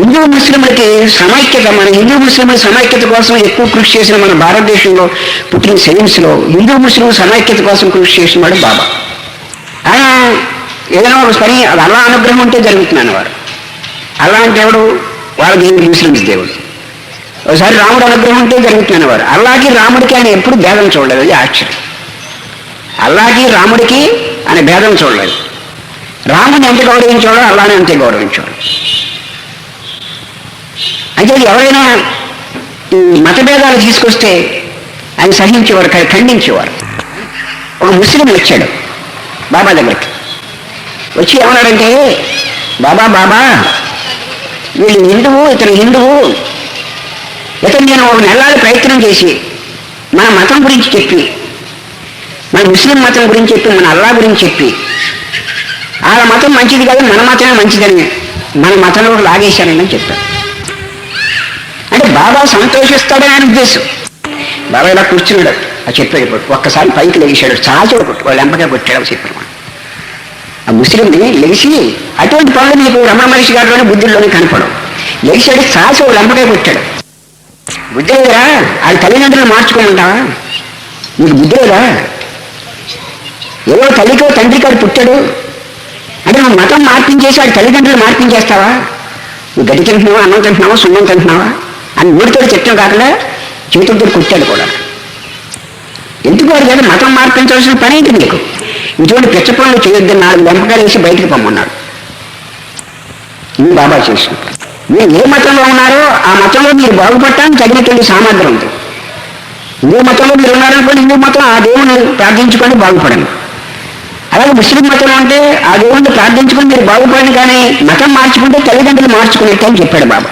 హిందూ ముస్లింలకి సమైక్యత మన హిందూ ముస్లింల సమైక్యత కోసం ఎక్కువ కృషి చేసిన మన భారతదేశంలో పుట్టిన సైన్స్లో హిందూ ముస్లిం సమైక్యత కోసం కృషి చేసిన వాడు బాబా. ఆయన ఏదైనా ఒక పని అది అనుగ్రహం ఉంటే జరుగుతున్నాను వారు అల్లా దేవుడు ఎవడు? వాళ్ళ దేవుడు ముస్లిమ్స్ దేవుడు. ఒకసారి రాముడు అనుగ్రహం ఉంటే జరుగుతున్నాను వారు అల్లాకి రాముడికి ఆయన ఎప్పుడు భేదం చూడలేదు అది ఆశ్చర్యం. అల్లాకి రాముడికి ఆయన భేదం చూడలేదు. రాముని ఎంత గౌరవించాడో అల్లాని అంతే గౌరవించాడు. అయితే ఎవరైనా ఈ మతభేదాలు తీసుకొస్తే ఆయన సహించేవారు ఖండించేవారు. ఒక ముస్లిం వచ్చాడు బాబా దగ్గరికి. వచ్చి ఏమన్నాడంటే బాబా బాబా వీళ్ళు హిందువు ఇతను హిందువు. ఇతను నేను ఒక నెలలు ప్రయత్నం చేసి మన మతం గురించి చెప్పి మన ముస్లిం మతం గురించి చెప్పి మన అల్లా గురించి చెప్పి వాళ్ళ మతం మంచిది కాదు మన మతమే మంచిదని మన మతంలో లాగేశానని చెప్పారు అంటే బాబా సంతోషిస్తాడని ఆయన ఉద్దేశం. బాబా ఇలా కూర్చున్నాడు ఆ చెప్పాడు ఇప్పుడు ఒక్కసారి పైకి లెగిశాడు చాలా కొట్టు వాళ్ళు ఎంపగా కొట్టాడు చెప్పారు ఆ ముస్లింని లెగిసి అటువంటి పనులు నీకు రమణ మనిషి గారిలోనే బుద్ధుల్లోనే కనపడవు. లెగిశాడు సాసి వాళ్ళు ఎంపగా కొట్టాడు. బుద్ధి లేదురా వాళ్ళ తల్లిదండ్రులు మార్చుకోమంటావా? నీకు బుద్ధి లేదా? ఏదో తల్లికో తండ్రి కాడు పుట్టాడు. అంటే నువ్వు మతం మార్పించేసి వాడి తల్లిదండ్రులు మార్పించేస్తావా? నువ్వు గడి తింటున్నావా అన్నం తింటున్నావా సున్నం తింటున్నావా? అని ఊడితో చెప్తాం కాకుండా చేతులతో కొట్టాడు కూడా. ఎందుకు వాడు కదా మతం మార్పించవలసిన పని ఏంటి నీకు? ఇటువంటి పిచ్చ పనులు చేయొద్దని నాలుగు వెంపకాలు వేసి బయటికి పొమ్మన్నాడు ఇది బాబా చేసిన మీరు ఏ మతంలో ఉన్నారో ఆ మతంలో మీరు బాగుపడటానికి తగినటువంటి సామర్థ్యం ఉంది. హిందూ మతంలో మీరు ఉన్నారనుకోండి హిందూ మతం ఆ దేవుని ప్రార్థించుకొని బాగుపడండి. అలాగే ముస్లిం మతం అంటే ఆ దేవుణ్ణి ప్రార్థించుకొని మీరు బాగుపడండి కానీ మతం మార్చుకుంటే తల్లిదండ్రులు మార్చుకునేట్టు అని చెప్పాడు బాబా.